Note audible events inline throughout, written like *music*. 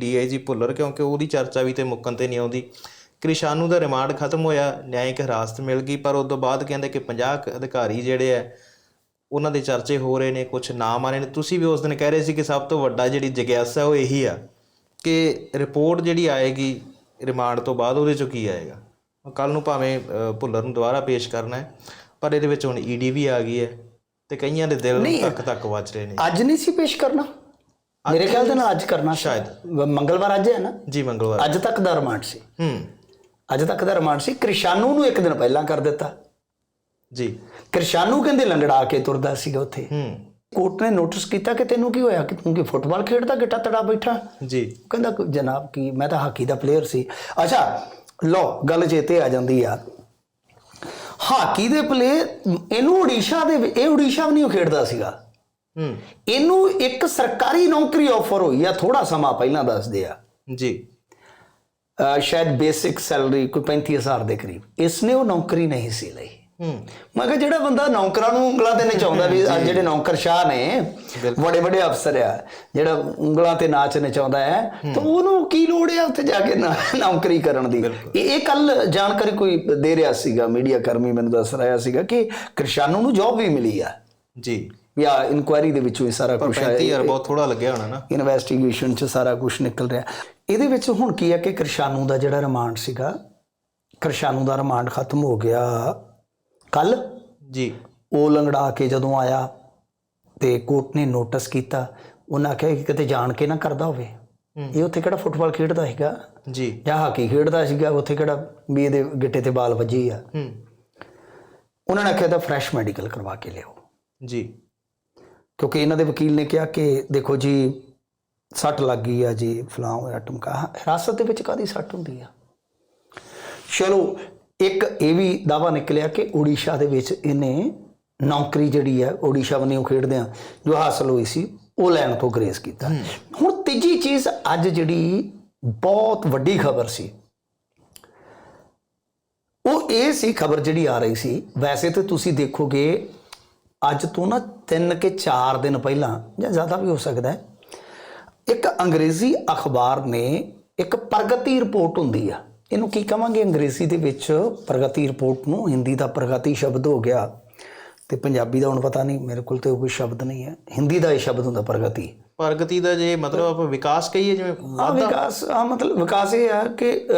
DIG Bhullar ਕਿਉਂਕਿ ਉਹਦੀ ਚਰਚਾ ਵੀ ਤੇ ਮੁੱਕਣ ਤੇ ਨਹੀਂ ਆਉਂਦੀ। ਕ੍ਰਿਸ਼ਾਨੂ ਦਾ ਰਿਮਾਂਡ ਖਤਮ ਹੋਇਆ ਨਿਆਇਕ ਹਿਰਾਸਤ ਮਿਲ ਗਈ ਪਰ ਉਸ ਤੋਂ ਬਾਅਦ ਕਹਿੰਦੇ ਕਿ 50 ਕੁ ਅਧਿਕਾਰੀ ਜਿਹੜੇ ਆ ਉਹਨਾਂ ਦੇ ਚਰਚੇ ਹੋ ਰਹੇ ਨੇ ਕੁਝ ਨਾਮ ਆ ਰਹੇ ਨੇ। ਤੁਸੀਂ ਵੀ ਉਸ ਦਿਨ ਕਹਿ ਰਹੇ ਸੀ ਕਿ ਸਭ ਤੋਂ ਵੱਡਾ ਜਿਹੜੀ ਜਿਗਿਆਸਾ ਉਹ ਇਹੀ ਆ ਕਿ ਰਿਪੋਰਟ ਜਿਹੜੀ ਆਏਗੀ ਰਿਮਾਂਡ ਤੋਂ ਬਾਅਦ ਉਹਦੇ ਚੋਂ ਕੀ ਆਏਗਾ। ਕੱਲ ਨੂੰ ਭਾਵੇਂ ਭੁੱਲਰ ਨੂੰ ਦੁਬਾਰਾ ਪੇਸ਼ ਕਰਨਾ ਹੈ ਪਰ ਇਹਦੇ ਵਿੱਚ ਹੁਣ ਈਡੀ ਵੀ ਆ ਗਈ ਹੈ ਤੇ ਕਈਆਂ ਦੇ ਦਿਲ ਤੱਕ ਤੱਕ ਵੱਜ ਰਹੇ ਨੇ। ਅੱਜ ਨਹੀਂ ਸੀ ਪੇਸ਼ ਕਰਨਾ? ਮੇਰੇ ਖਿਆਲ ਦੇ ਨਾਲ ਅੱਜ ਕਰਨਾ। ਸ਼ਾਇਦ। ਮੰਗਲਵਾਰ ਅੱਜ ਹੈ ਨਾ? ਜੀ ਮੰਗਲਵਾਰ। ਅੱਜ ਤੱਕ ਦਾ ਰਿਮਾਂਡ ਸੀ। ਹੂੰ। ਅੱਜ ਤੱਕ ਦਾ ਰਿਮਾਂਡ ਸੀ। ਕ੍ਰਿਸ਼ਾਨੂ ਨੂੰ ਇੱਕ ਦਿਨ ਪਹਿਲਾਂ ਕਰ ਦਿੱਤਾ। ਜੀ। ਕ੍ਰਿਸ਼ਾਨੂ ਕਹਿੰਦੇ ਲੰਗੜਾ ਕੇ ਤੁਰਦਾ ਸੀਗਾ ਉੱਥੇ। ਹੂੰ। ਕੋਰਟ ਨੇ ਨੋਟਿਸ ਕੀਤਾ ਕਿ ਤੈਨੂੰ ਕੀ ਹੋਇਆ? ਕਿ ਤੂੰ ਕੀ ਫੁੱਟਬਾਲ ਖੇਡਦਾ ਗਿੱਟਾ ਤੜਾ ਬੈਠਾ? ਜੀ। ਕਹਿੰਦਾ ਜਨਾਬ ਕੀ ਮੈਂ ਤਾਂ ਹਾਕੀ ਦਾ ਪਲੇਅਰ ਸੀ। ਅੱਛਾ ਲੋ ਗੱਲ ਚੇਤੇ ਆ ਜਾਂਦੀ ਆ। ਹਾਕੀ ਦੇ ਪਲੇ ਇਹਨੂੰ ਓਡੀਸ਼ਾ ਦੇ ਇਹ ਓਡੀਸ਼ਾ ਵੀ ਨਹੀਂ ਉਹ ਖੇਡਦਾ ਸੀਗਾ। ਇਹਨੂੰ ਇੱਕ ਸਰਕਾਰੀ ਨੌਕਰੀ ਆਫਰ ਹੋਈ ਆ ਥੋੜਾ ਸਮਾਂ ਪਹਿਲਾਂ ਦੱਸਦੇ ਆ। ਜੀ। ਸ਼ਾਇਦ ਬੇਸਿਕ ਸੈਲਰੀ ਕੋਈ 35000 ਦੇ ਕਰੀਬ। ਇਸਨੇ ਉਹ ਨੌਕਰੀ ਨਹੀਂ ਸੀ ਲਈ। ਹੂੰ। ਮੈਂ ਕਿਹਾ ਜਿਹੜਾ ਬੰਦਾ ਨੌਕਰਾਂ ਨੂੰ ਉਂਗਲਾਂ ਤੇ ਨਚਾਉਂਦਾ ਵੀ ਆਹ ਜਿਹੜੇ ਨੌਕਰਸ਼ਾਹ ਨੇ ਵੱਡੇ ਵੱਡੇ ਅਫਸਰ ਆ ਜਿਹੜਾ ਉਂਗਲਾਂ ਤੇ ਨਾਚ ਨਚਾਉਂਦਾ ਹੈ ਤਾਂ ਉਹਨੂੰ ਕੀ ਲੋੜ ਹੈ ਉੱਥੇ ਜਾ ਕੇ ਨੌਕਰੀ ਕਰਨ ਦੀ? ਇਹ ਇਹ ਕੱਲ ਜਾਣਕਾਰੀ ਕੋਈ ਦੇ ਰਿਹਾ ਸੀਗਾ ਮੀਡੀਆ ਕਰਮੀ ਮੈਨੂੰ ਦੱਸ ਰਿਹਾ ਸੀਗਾ ਕਿ ਕ੍ਰਿਸ਼ਾਨੂ ਨੂੰ ਜੌਬ ਵੀ ਮਿਲੀ ਆ। ਜੀ। ਆ ਇਨਕੁਆਇਰੀ ਦੇ ਵਿੱਚੋਂ ਇਹ ਸਾਰਾ ਕੁਝ 35000 ਬਹੁਤ ਥੋੜਾ ਲੱਗਿਆ ਹੋਣਾ ਨਾ। ਇਨਵੈਸਟੀਗੇਸ਼ਨ ਚ ਸਾਰਾ ਕੁਝ ਨਿਕਲ ਰਿਹਾ। ਇਹਦੇ ਵਿੱਚ ਹੁਣ ਕੀ ਹੈ ਕਿ ਕ੍ਰਿਸ਼ਾਨੂ ਦਾ ਜਿਹੜਾ ਰਿਮਾਂਡ ਸੀਗਾ ਕ੍ਰਿਸ਼ਾਨੂ ਦਾ ਰਿਮਾਂਡ ਖਤਮ ਹੋ ਗਿਆ ਕੱਲ ਜੀ। ਉਹ ਲੰਗੜਾ ਕੇ ਜਦੋਂ ਆਇਆ ਤੇ ਕੋਰਟ ਨੇ ਨੋਟਿਸ ਕੀਤਾ ਉਹਨਾਂ ਆਖਿਆ ਕਿ ਕਿਤੇ ਜਾਣ ਕੇ ਨਾ ਕਰਦਾ ਹੋਵੇ। ਇਹ ਉੱਥੇ ਕਿਹੜਾ ਫੁੱਟਬਾਲ ਖੇਡਦਾ ਸੀਗਾ? ਜੀ। ਜਾਂ ਹਾਕੀ ਖੇਡਦਾ ਸੀਗਾ? ਉੱਥੇ ਕਿਹੜਾ ਵੀ ਇਹਦੇ ਗਿੱਟੇ ਤੇ ਬਾਲ ਵੱਜੀ ਆ? ਹੂੰ। ਉਹਨਾਂ ਨੇ ਆਖਿਆ ਤਾਂ ਫਰੈਸ਼ ਮੈਡੀਕਲ ਕਰਵਾ ਕੇ ਲਿਆਓ। ਜੀ। ਕਿਉਂਕਿ ਇਹਨਾਂ ਦੇ ਵਕੀਲ ਨੇ ਕਿਹਾ ਕਿ ਦੇਖੋ ਜੀ ਸੱਟ ਲੱਗ ਗਈ ਆ ਜੀ ਫਲਾਂ ਹੋਇਆ ਟਮਕਾ। ਹਿਰਾਸਤ ਦੇ ਵਿੱਚ ਕਾਦੀ ਸੱਟ ਹੁੰਦੀ ਆ? ਚਲੋ ਇੱਕ ਇਹ ਵੀ ਦਾਵਾ ਨਿਕਲਿਆ ਕਿ ਓਡੀਸ਼ਾ ਦੇ ਵਿੱਚ ਇਹਨੇ ਨੌਕਰੀ ਜਿਹੜੀ ਹੈ ਓਡੀਸ਼ਾ ਬੰਨਿਓ ਖੇਡਦੇ ਆ ਜੋ ਹਾਸਲ ਹੋਈ ਸੀ ਉਹ ਲੈਣ ਤੋਂ ਗਰੇਸ ਕੀਤਾ। ਹੁਣ ਤੀਜੀ ਚੀਜ਼ ਅੱਜ ਜਿਹੜੀ ਬਹੁਤ ਵੱਡੀ ਖਬਰ ਸੀ ਉਹ ਇਹ ਸੀ ਖਬਰ ਜਿਹੜੀ ਆ ਰਹੀ ਸੀ ਵੈਸੇ ਤੇ ਤੁਸੀਂ ਦੇਖੋਗੇ ਅੱਜ ਤੋਂ ਨਾ 3 ਕੇ 4 ਦਿਨ ਪਹਿਲਾਂ ਜਾਂ ਜ਼ਿਆਦਾ ਵੀ ਹੋ ਸਕਦਾ ਹੈ ਇੱਕ ਅੰਗਰੇਜ਼ੀ ਅਖਬਾਰ ਨੇ ਇੱਕ ਪ੍ਰਗਤੀ ਰਿਪੋਰਟ ਹੁੰਦੀ ਆ। ਇਹਨੂੰ ਕੀ ਕਵਾਂਗੇ? ਅੰਗਰੇਜ਼ੀ ਦੇ ਵਿੱਚ ਪ੍ਰਗਤੀ ਰਿਪੋਰਟ ਨੂੰ ਹਿੰਦੀ ਦਾ ਪ੍ਰਗਤੀ ਸ਼ਬਦ ਹੋ ਗਿਆ। ਤੇ ਪੰਜਾਬੀ ਦਾ ਹੁਣ ਪਤਾ ਨਹੀਂ ਮੇਰੇ ਕੋਲ ਤੇ ਕੋਈ ਸ਼ਬਦ ਨਹੀਂ ਹੈ। ਹਿੰਦੀ ਦਾ ਇਹ ਸ਼ਬਦ ਹੁੰਦਾ ਪ੍ਰਗਤੀ। ਪ੍ਰਗਤੀ ਦਾ ਜੇ ਮਤਲਬ ਆਪਾਂ ਵਿਕਾਸ ਕਹੀਏ ਜਿਵੇਂ ਆ ਵਿਕਾਸ ਆ ਮਤਲਬ ਵਿਕਾਸ ਇਹ ਆ ਕਿ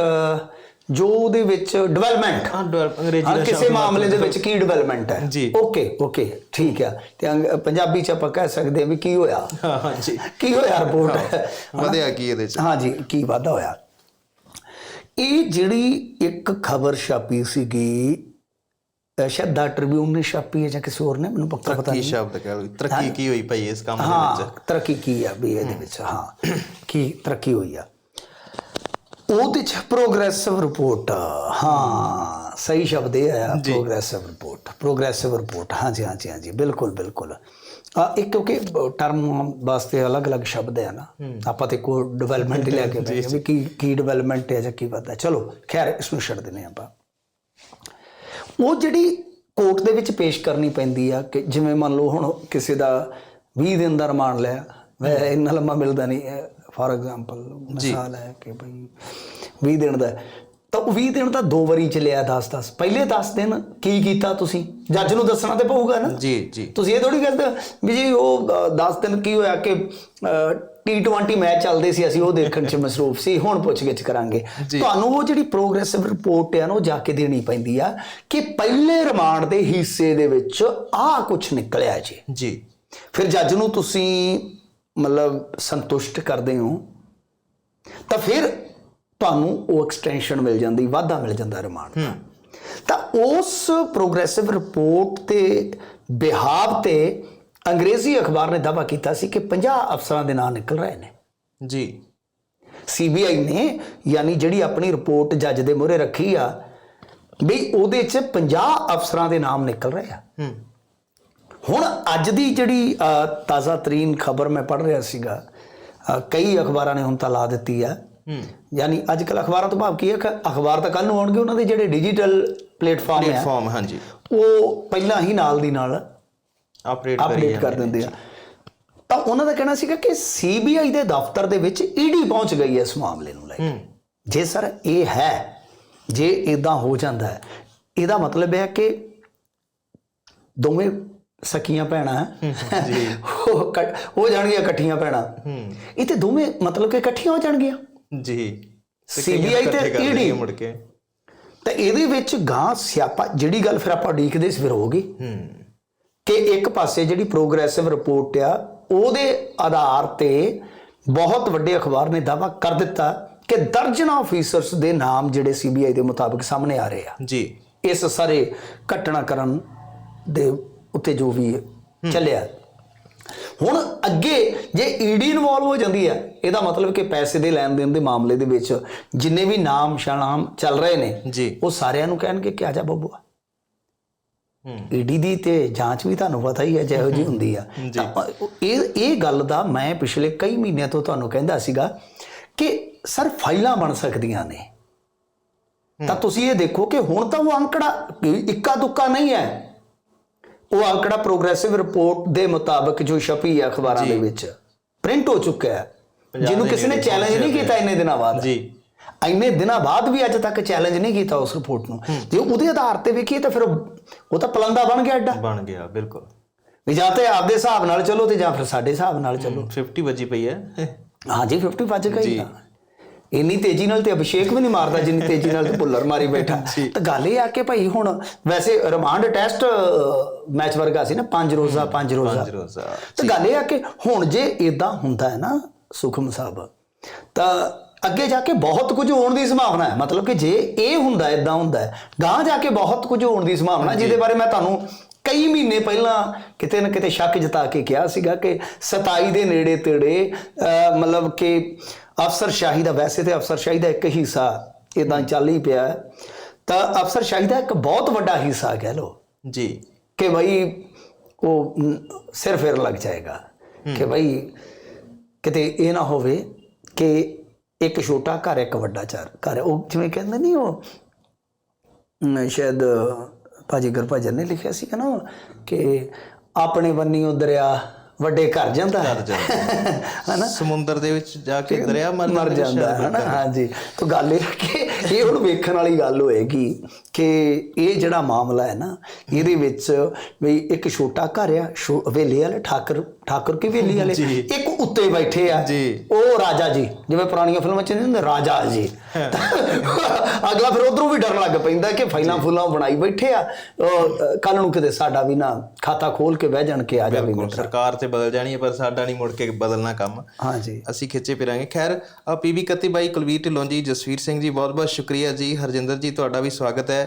ਜੋ ਉਹਦੇ ਵਿੱਚ ਡਿਵੈਲਪਮੈਂਟ ਹਾਂ develop- ਅੰਗਰੇਜ਼ੀ ਹਾਂ ਦਾ ਕਿਸੇ ਸ਼ਬਦ ਮਾਮਲੇ ਦੇ ਵਿੱਚ ਕੀ ਡਿਵੈਲਪਮੈਂਟ ਹੈ? ਜੀ। ਓਕੇ ਓਕੇ ਠੀਕ ਆ। ਤੇ ਅੰਗ- ਪੰਜਾਬੀ ਚ ਆਪਾਂ ਕਹਿ ਸਕਦੇ ਹਾਂ ਵੀ ਕੀ ਹੋਇਆ? ਹਾਂ ਹਾਂ ਜੀ। ਕੀ ਹੋਇਆ ਰਿਪੋਰਟ ਵਧਿਆ ਕੀ ਇਹਦੇ ਚ? ਹਾਂ ਜੀ ਕੀ ਵਾਧਾ ਹੋਇਆ? ਇਹ ਜਿਹੜੀ ਇੱਕ ਖਬਰ ਛਾਪੀ ਸੀਗੀ ਅਹ ਸ਼ਾਇਦ ਦਾ ਟ੍ਰਿਬਿਊਨ ਨੇ ਛਾਪੀ ਹੈ ਜਾਂ ਕਿਸੇ ਹੋਰ ਨੇ? ਮੈਨੂੰ ਪੱਕਾ ਪਤਾ ਕੀ ਨਹੀਂ। ਸ਼ਬਦ ਕਹਿ ਲਓ। ਤਰੱਕੀ ਕੀ ਹੋਈ ਭਾਈ ਇਸ ਕੰਮ ਦੇ ਹਾਂ ਵਿੱਚ? ਤਰੱਕੀ ਕੀ ਆ ਵੀ ਇਹਦੇ ਵਿੱਚ? ਹਾਂ। ਕੀ ਤਰੱਕੀ ਹੋਈ ਆ? ਉਹਦੇ ਚ ਪ੍ਰੋਗਰੈਸਿਵ ਰਿਪੋਰਟ ਹਾਂ ਸਹੀ ਸ਼ਬਦ ਇਹ ਆਇਆ ਪ੍ਰੋਗਰੈਸਿਵ ਰਿਪੋਰਟ ਪ੍ਰੋਗਰੈਸਿਵ ਰਿਪੋਰਟ ਹਾਂ ਜੀ ਹਾਂ ਜੀ ਹਾਂ ਜੀ ਬਿਲਕੁਲ ਬਿਲਕੁਲ। ਆ ਇੱਕ ਕਿਉਂਕਿ ਟਰਮ ਵਾਸਤੇ ਅਲੱਗ-ਅਲੱਗ ਸ਼ਬਦ ਹੈ ਨਾ। ਆਪਾਂ ਤੇ ਕੋ ਡਿਵੈਲਪਮੈਂਟ ਲੈ ਕੇ ਬੈਠੇ ਵੀ ਕੀ ਕੀ ਡਿਵੈਲਪਮੈਂਟ ਹੈ ਜਾਂ ਕੀ ਪਤਾ ਚਲੋ ਖੈਰ ਇਸ ਨੂੰ ਛੱਡ ਦਿੰਦੇ ਹਾਂ ਆਪਾਂ। ਉਹ ਜਿਹੜੀ ਕੋਰਟ ਦੇ ਵਿੱਚ ਪੇਸ਼ ਕਰਨੀ ਪੈਂਦੀ ਆ ਕਿ ਜਿਵੇਂ ਮੰਨ ਲਓ ਹੁਣ ਕਿਸੇ ਦਾ 20 ਦਿਨ ਦਾ ਰਿਮਾਂਡ ਲਿਆ ਵੈ ਇੰਨਾ ਲੰਮਾ ਮਿਲਦਾ ਨਹੀਂ ਫਾਰ ਐਗਜ਼ਾਮਪਲ ਮਿਸਾਲ ਹੈ ਕਿ ਭਈ 20 ਦਿਨ ਦਾ। ਤਾਂ ਉਹ 20 ਦਿਨ ਤਾਂ ਦੋ ਵਾਰੀ ਚ ਲਿਆ 10 10 ਪਹਿਲੇ 10 ਦਿਨ ਕੀ ਕੀਤਾ ਤੁਸੀਂ? ਜੱਜ ਨੂੰ ਦੱਸਣਾ ਤੇ ਪਊਗਾ ਨਾ। ਜੀ ਜੀ। ਤੁਸੀਂ ਇਹ ਥੋੜੀ ਕਹਿੰਦੇ ਵੀ ਜੀ ਉਹ 10 ਦਿਨ ਕੀ ਹੋਇਆ ਕਿ T20 ਮੈਚ ਚੱਲਦੇ ਸੀ ਅਸੀਂ ਉਹ ਦੇਖਣ 'ਚ ਮਸਰੂਫ ਸੀ ਹੁਣ ਪੁੱਛ-ਗਿੱਛ ਕਰਾਂਗੇ। ਤੁਹਾਨੂੰ ਉਹ ਜਿਹੜੀ ਪ੍ਰੋਗਰੈਸਿਵ ਰਿਪੋਰਟ ਹੈ ਨਾ ਉਹ ਜਾ ਕੇ ਦੇਣੀ ਪੈਂਦੀ ਆ ਕਿ ਪਹਿਲੇ ਰਿਮਾਂਡ ਦੇ ਹਿੱਸੇ ਦੇ ਵਿੱਚ ਆਹ ਕੁਝ ਨਿਕਲਿਆ ਜੀ। ਜੀ। ਫਿਰ ਜੱਜ ਨੂੰ ਤੁਸੀਂ ਮਤਲਬ ਸੰਤੁਸ਼ਟ ਕਰਦੇ ਹੋ ਤਾਂ ਫਿਰ ਤੁਹਾਨੂੰ ਉਹ ਐਕਸਟੈਂਸ਼ਨ ਮਿਲ ਜਾਂਦੀ ਵਾਧਾ ਮਿਲ ਜਾਂਦਾ ਰਿਮਾਂਡ ਦਾ। ਤਾਂ ਉਸ ਪ੍ਰੋਗਰੈਸਿਵ ਰਿਪੋਰਟ ਤੇ ਬਿਹਾਵ ਤੇ ਅੰਗਰੇਜ਼ੀ ਅਖਬਾਰ ਨੇ ਦਾਅਵਾ ਕੀਤਾ ਸੀ ਕਿ 50 ਅਫਸਰਾਂ ਦੇ ਨਾਂ ਨਿਕਲ ਰਹੇ ਨੇ। ਜੀ। ਸੀਬੀਆਈ ਨੇ ਯਾਨੀ ਜਿਹੜੀ ਆਪਣੀ ਰਿਪੋਰਟ ਜੱਜ ਦੇ ਮੂਹਰੇ ਰੱਖੀ ਆ ਵੀ ਉਹਦੇ 'ਚ 50 ਅਫਸਰਾਂ ਦੇ ਨਾਮ ਨਿਕਲ ਰਹੇ ਆ। ਹੂੰ। ਹੁਣ ਅੱਜ ਦੀ ਜਿਹੜੀ ਤਾਜ਼ਾ ਤਰੀਨ ਖਬਰ ਮੈਂ ਪੜ੍ਹ ਰਿਹਾ ਸੀਗਾ ਕਈ ਅਖਬਾਰਾਂ ਨੇ ਹੁਣ ਤਾਂ ਲਾ ਦਿੱਤੀ ਆ। ਹੂੰ। ਯਾਨੀ ਅੱਜ ਕੱਲ ਅਖਬਾਰਾਂ ਤੋਂ ਭਾਵ ਕੀ ਹੈ ਅਖਬਾਰ ਤਾਂ ਕੱਲ ਨੂੰ ਆਉਣਗੇ ਉਹਨਾਂ ਦੇ ਜਿਹੜੇ ਡਿਜੀਟਲ ਪਲੇਟਫਾਰਮ ਆ ਪਲੇਟਫਾਰਮ ਹਾਂਜੀ। ਉਹ ਪਹਿਲਾਂ ਹੀ ਨਾਲ ਦੀ ਨਾਲ ਆਪਰੇਟ ਕਰੀ ਅਪਡੇਟ ਕਰ ਦਿੰਦੇ ਆ। ਤਾਂ ਉਹਨਾਂ ਦਾ ਕਹਿਣਾ ਸੀਗਾ ਕਿ ਸੀਬੀਆਈ ਦੇ ਦਫ਼ਤਰ ਦੇ ਵਿੱਚ ਈਡੀ ਪਹੁੰਚ ਗਈ ਹੈ ਇਸ ਮਾਮਲੇ ਨੂੰ ਲੈ ਕੇ। ਹੂੰ। ਜੇ ਸਰ ਇਹ ਹੈ ਜੇ ਇਦਾਂ ਹੋ ਜਾਂਦਾ ਹੈ ਇਹਦਾ ਮਤਲਬ ਹੈ ਕਿ ਦੋਵੇਂ ਸਕੀਆਂ ਭੈਣਾਂ। ਹੈ ਜੀ। ਉਹ ਹੋ ਜਾਣਗੀਆਂ ਇਕੱਠੀਆਂ ਭੈਣਾਂ। ਇਹ ਤੇ ਦੋਵੇਂ ਮਤਲਬ ਕਿ ਇਕੱਠੀਆਂ ਹੋ ਜਾਣਗੀਆਂ। ਜੀ। ਨੂੰ ਤੇ ਦੇਣਗੇ ਮੁੜ ਕੇ। ਤਾਂ ਇਹਦੇ ਵਿੱਚ ਗਾਂ ਸਿਆਪਾ ਜਿਹੜੀ ਗੱਲ ਫਿਰ ਆਪਾਂ ਉਡੀਕਦੇ ਸੀ ਫਿਰ ਹੋਗੀ ਹੂੰ। ਕਿ ਇੱਕ ਪਾਸੇ ਜਿਹੜੀ ਪ੍ਰੋਗਰੈਸਿਵ ਰਿਪੋਰਟ ਆ ਉਹਦੇ ਆਧਾਰ ਤੇ ਬਹੁਤ ਵੱਡੇ ਅਖਬਾਰ ਨੇ ਦਾਵਾ ਕਰ ਦਿੱਤਾ ਕਿ ਦਰਜਨਾਂ ਆਫੀਸਰਸ ਦੇ ਨਾਮ ਜਿਹੜੇ ਸੀਬੀਆਈ ਦੇ ਮੁਤਾਬਕ ਸਾਹਮਣੇ ਆ ਰਹੇ ਆ। ਜੀ। ਇਸ ਸਾਰੇ ਘਟਨਾਕ੍ਰਮ ਦੇ ਉੱਤੇ ਜੋ ਵੀ ਚੱਲਿਆ। ਹੁਣ ਅੱਗੇ ਜੇ ਈਡੀ ਇਨਵੋਲਵ ਹੋ ਜਾਂਦੀ ਹੈ ਇਹਦਾ ਮਤਲਬ ਕਿ ਪੈਸੇ ਦੇ ਲੈਣ ਦੇਣ ਦੇ ਮਾਮਲੇ ਦੇ ਵਿੱਚ ਜਿੰਨੇ ਵੀ ਨਾਮ ਸ਼ਨਾਮ ਚੱਲ ਰਹੇ ਨੇ ਜੀ। ਉਹ ਸਾਰਿਆਂ ਨੂੰ ਕਹਿਣਗੇ ਕਿ ਆਜਾ ਬੱਬੂਆ। ਹੂੰ। ਈਡੀ ਦੀ ਤੇ ਜਾਂਚ ਵੀ ਤੁਹਾਨੂੰ ਪਤਾ ਹੀ ਹੈ ਜਿਹੋ ਜੀ ਹੁੰਦੀ ਆ। ਜੀ। ਇਹ ਇਹ ਗੱਲ ਦਾ ਮੈਂ ਪਿਛਲੇ ਕਈ ਮਹੀਨਿਆਂ ਤੋਂ ਤੁਹਾਨੂੰ ਕਹਿੰਦਾ ਸੀਗਾ ਕਿ ਸਰ ਫਾਈਲਾਂ ਬਣ ਸਕਦੀਆਂ ਨੇ। ਤਾਂ ਤੁਸੀਂ ਇਹ ਦੇਖੋ ਕਿ ਹੁਣ ਤਾਂ ਉਹ ਅੰਕੜਾ ਇੱਕਾ ਦੁੱਕਾ ਨਹੀਂ ਹੈ। ਉਹ ਅੰਕੜਾ ਪ੍ਰੋਗਰੈਸਿਵ ਰਿਪੋਰਟ ਦੇ ਮੁਤਾਬਕ ਜੋ ਛਪੀ ਹੈ ਅਖਬਾਰਾਂ ਦੇ ਵਿੱਚ? ਪ੍ਰਿੰਟ ਹੋ ਚੁੱਕਿਆ ਹੈ। ਜਿਹਨੂੰ ਕਿਸੇ ਨੇ ਚੈਲੰਜ ਨਹੀਂ ਕੀਤਾ ਇੰਨੇ ਦਿਨਾਂ ਬਾਅਦ। ਜੀ। ਇੰਨੇ ਦਿਨਾਂ ਬਾਅਦ ਵੀ ਅੱਜ ਤੱਕ ਚੈਲੰਜ ਨਹੀਂ ਕੀਤਾ ਉਸ ਰਿਪੋਰਟ ਨੂੰ। ਜੇ ਉਹਦੇ ਆਧਾਰ ਤੇ ਵੇਖੀਏ ਤਾਂ ਫਿਰ ਉਹ ਤਾਂ ਪਲੰਦਾ ਬਣ ਗਿਆ ਐਡਾ। ਬਣ ਗਿਆ ਬਿਲਕੁਲ। ਵੀ ਜਾਂ ਤੇ ਆਪਦੇ ਹਿਸਾਬ ਨਾਲ ਚੱਲੋ ਤੇ ਜਾਂ ਫਿਰ ਸਾਡੇ ਹਿਸਾਬ ਨਾਲ ਚੱਲੋ। 50 ਵੱਜੀ ਪਈ ਹੈ। ਹਾਂਜੀ 50 ਵੱਜ ਗਈ ਤਾਂ। ਇੰਨੀ ਤੇਜ਼ੀ ਨਾਲ ਤੇ ਅਭਿਸ਼ੇਕ ਵੀ ਨਹੀਂ ਮਾਰਦਾ ਜਿੰਨੀ *laughs* ਤੇਜ਼ੀ ਨਾਲ ਤੇ ਭੁੱਲਰ ਮਾਰੀ ਬੈਠਾ। ਤਾਂ ਗੱਲ ਇਹ ਆ ਕਿ ਭਾਈ ਹੁਣ ਵੈਸੇ ਰਿਮਾਂਡ ਟੈਸਟ ਮੈਚ ਵਰਗਾ ਸੀ ਨਾ ਪੰਜ ਰੋਜ਼ਾ ਪੰਜ ਰੋਜ਼ਾ। ਪੰਜ ਰੋਜ਼ਾ। ਤਾਂ ਗੱਲ ਇਹ ਆ ਕਿ ਹੁਣ ਜੇ ਇਦਾਂ ਹੁੰਦਾ ਹੈ ਨਾ ਸੁਖਮ ਸਾਹਿਬ ਤਾਂ ਅੱਗੇ ਜਾ ਕੇ ਬਹੁਤ ਕੁਝ ਹੋਣ ਦੀ ਸੰਭਾਵਨਾ ਹੈ। ਮਤਲਬ ਕਿ ਜੇ ਇਹ ਹੁੰਦਾ ਇਦਾਂ ਹੁੰਦਾ ਗਾਂ ਜਾ ਕੇ ਬਹੁਤ ਕੁਝ ਹੋਣ ਦੀ ਸੰਭਾਵਨਾ। ਜਿਹਦੇ ਬਾਰੇ ਮੈਂ ਤੁਹਾਨੂੰ ਕਈ ਮਹੀਨੇ ਪਹਿਲਾਂ ਕਿਤੇ ਨਾ ਕਿਤੇ ਸ਼ੱਕ ਜਤਾ ਕੇ ਕਿਹਾ ਸੀਗਾ ਕਿ 27 ਦੇ ਨੇੜੇ ਤੇੜੇ ਮਤਲਬ ਕਿ ਅਫਸਰਸ਼ਾਹੀ ਦਾ ਵੈਸੇ ਤੇ ਅਫਸਰਸ਼ਾਹੀ ਦਾ ਇੱਕ ਹਿੱਸਾ ਇਦਾਂ ਚੱਲ ਹੀ ਪਿਆ। ਤਾਂ ਅਫਸਰਸ਼ਾਹੀ ਦਾ ਇੱਕ ਬਹੁਤ ਵੱਡਾ ਹਿੱਸਾ ਕਹਿ ਲਓ ਜੀ ਕਿ ਭਾਈ ਉਹ ਸਿਰ ਫੇਰ ਲੱਗ ਜਾਏਗਾ ਕਿ ਭਾਈ ਕਿਤੇ ਇਹ ਨਾ ਹੋਵੇ ਕਿ ਇੱਕ ਛੋਟਾ ਘਰ ਇੱਕ ਵੱਡਾ ਚਾਰ ਘਰ। ਉਹ ਜਿਵੇਂ ਕਹਿੰਦੇ ਨਹੀਂ ਉਹ ਸ਼ਾਇਦ ਭਾਜੀ ਗੁਰਭਜਨ ਨੇ ਲਿਖਿਆ ਸੀ ਨਾ ਕਿ ਆਪਣੇ ਬੰਨੀ ਉਹ ਦਰਿਆ ਵੱਡੇ ਘਰ ਜਾਂਦਾ ਹੈ। ਹਨਾ? ਸਮੁੰਦਰ ਦੇ ਵਿੱਚ ਜਾ ਕੇ ਦਰਿਆ ਮਰ ਜਾਂਦਾ ਹੈ ਹਾਂਜੀ। ਤਾਂ ਗੱਲ ਇਹ ਕਿ ਇਹ ਹੁਣ ਵੇਖਣ ਵਾਲੀ ਗੱਲ ਹੋਏਗੀ ਕਿ ਇਹ ਜਿਹੜਾ ਮਾਮਲਾ ਹੈ ਨਾ ਇਹਦੇ ਵਿੱਚ ਵੀ ਇੱਕ ਛੋਟਾ ਘਰ ਆ ਹਵੇਲੀ ਵਾਲੇ ਠਾਕਰ ਠਾਕੁਰ ਕੀ ਹਵੇਲੀ ਵਾਲੇ। ਇੱਕ ਉੱਤੇ ਬੈਠੇ ਆ। ਜੀ। ਉਹ ਰਾਜਾ ਜੀ ਜਿਵੇਂ ਪੁਰਾਣੀਆਂ ਫਿਲਮਾਂ ਚ ਨਹੀਂ ਹੁੰਦੇ ਰਾਜਾ ਜੀ। *laughs* ਅਗਲਾ ਫਿਰ ਉਧਰੋਂ ਵੀ ਡਰਨ ਲੱਗ ਪੈਂਦਾ ਕਿ ਫਾਈਲਾਂ ਫੁੱਲਾਂ ਬਣਾਈ ਬੈਠੇ ਆ। ਕੱਲ ਨੂੰ ਕਿਤੇ ਸਾਡਾ ਵੀ ਨਾ ਖਾਤਾ ਖੋਲ ਕੇ ਬਹਿ ਜਾਣ ਕੇ ਆ ਜਾਵੇ ਬਿਲਕੁਲ ਸਰਕਾਰ ਤੇ ਬਦਲ ਜਾਣੀ ਹੈ ਪਰ ਸਾਡਾ ਨਹੀਂ ਮੁੜ ਕੇ ਬਦਲਣਾ ਕੰਮ। ਹਾਂਜੀ ਅਸੀਂ ਖਿੱਚੇ ਫਿਰਾਂਗੇ। ਖੈਰ ਪੀਬੀ 31 ਬਾਈ ਕੁਲਵੀਰ ਢਿੱਲੋਂ ਜੀ ਜਸਵੀਰ ਸਿੰਘ ਜੀ ਬਹੁਤ ਬਹੁਤ ਸ਼ੁਕਰੀਆ ਜੀ। ਹਰਜਿੰਦਰ ਜੀ ਤੁਹਾਡਾ ਵੀ ਸਵਾਗਤ ਹੈ।